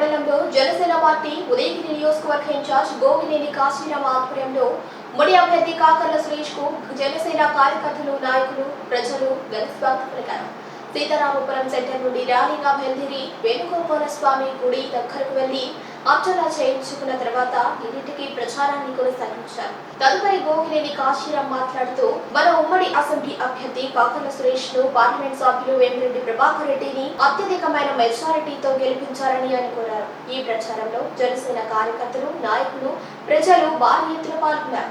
మండలంలో జనసేన పార్టీ ఉదయగిరి నియోజకవర్గ ఇన్ఛార్జ్ గోవినేని కాశీరామ ఆధ్వర్యంలో ముడి అభ్యర్థి కాకర్ల సురేష్కు జనసేన కార్యకర్తలు నాయకులు ప్రజలు ఘన స్వాగతం పలికారు. సీతారామపురం సెంటర్ నుండి ర్యాలీగా బయలుదేరి వేణుగోపాల స్వామి గుడి దగ్గరకు వెళ్ళి అర్చన చేయించుకున్న తర్వాత ఇంటికి ప్రచారాన్ని కొనసాగించారు. తదుపరి గోగినేని కాశీరామ్ మాట్లాడుతూ మన ఉమ్మడి అసెంబ్లీ అభ్యర్థి కాకర్ల సురేష్ను పార్లమెంట్ సభ్యులు వేమిరెడ్డి ప్రభాకర్ రెడ్డిని అత్యధికమైన మెజారిటీతో గెలిపించారని ఆయన కోరారు. ఈ ప్రచారంలో జనసేన కార్యకర్తలు నాయకులు ప్రజలు భారీ ఎత్తున పాల్గొన్నారు.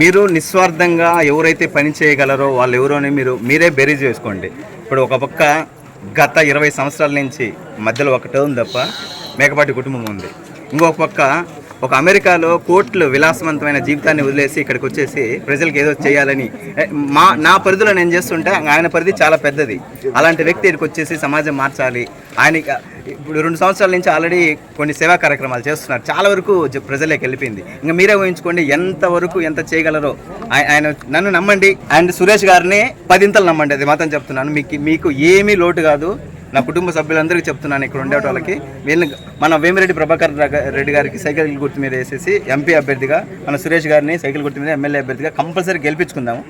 మీరు నిస్వార్థంగా ఎవరైతే పని చేయగలరో వాళ్ళు ఎవరోని మీరు మీరే బెరీజ్ చేసుకోండి ఇప్పుడు ఒక పక్క గత ఇరవై సంవత్సరాల నుంచి మధ్యలో ఒక టర్మ్ తప్ప మేకపాటి కుటుంబం ఉంది. ఇంకొక పక్క ఒక అమెరికాలో కోట్లు విలాసవంతమైన జీవితాన్ని వదిలేసి ఇక్కడికి వచ్చేసి ప్రజలకు ఏదో చేయాలని మా నా పరిధిలో నేను చేస్తుంటే ఆయన పరిధి చాలా పెద్దది. అలాంటి వ్యక్తి ఇక్కడికి వచ్చేసి సమాజం మార్చాలి. ఆయన ఇప్పుడు రెండు సంవత్సరాల నుంచి ఆల్రెడీ కొన్ని సేవా కార్యక్రమాలు చేస్తున్నారు. చాలా వరకు ప్రజలకు వెళ్ళిపోయింది. ఇంకా మీరే ఊహించుకోండి ఎంత వరకు ఎంత చేయగలరో. ఆయన నన్ను నమ్మండి. అండ్ సురేష్ గారిని పదింతలు నమ్మండి. అది మాత్రం చెప్తున్నాను. మీకు మీకు ఏమీ లోటు కాదు. నా కుటుంబ సభ్యులందరికీ చెప్తున్నాను ఇక్కడ ఉండే వాళ్ళకి. వీళ్ళని మన వేమిరెడ్డి ప్రభాకర్ రెడ్డి గారికి సైకిల్ గుర్తు మీద వేసేసి ఎంపీ అభ్యర్థిగా మన సురేష్ గారిని సైకిల్ గుర్తు మీద ఎమ్మెల్యే అభ్యర్థిగా కంపల్సరీ గెలిపించుకుందాము.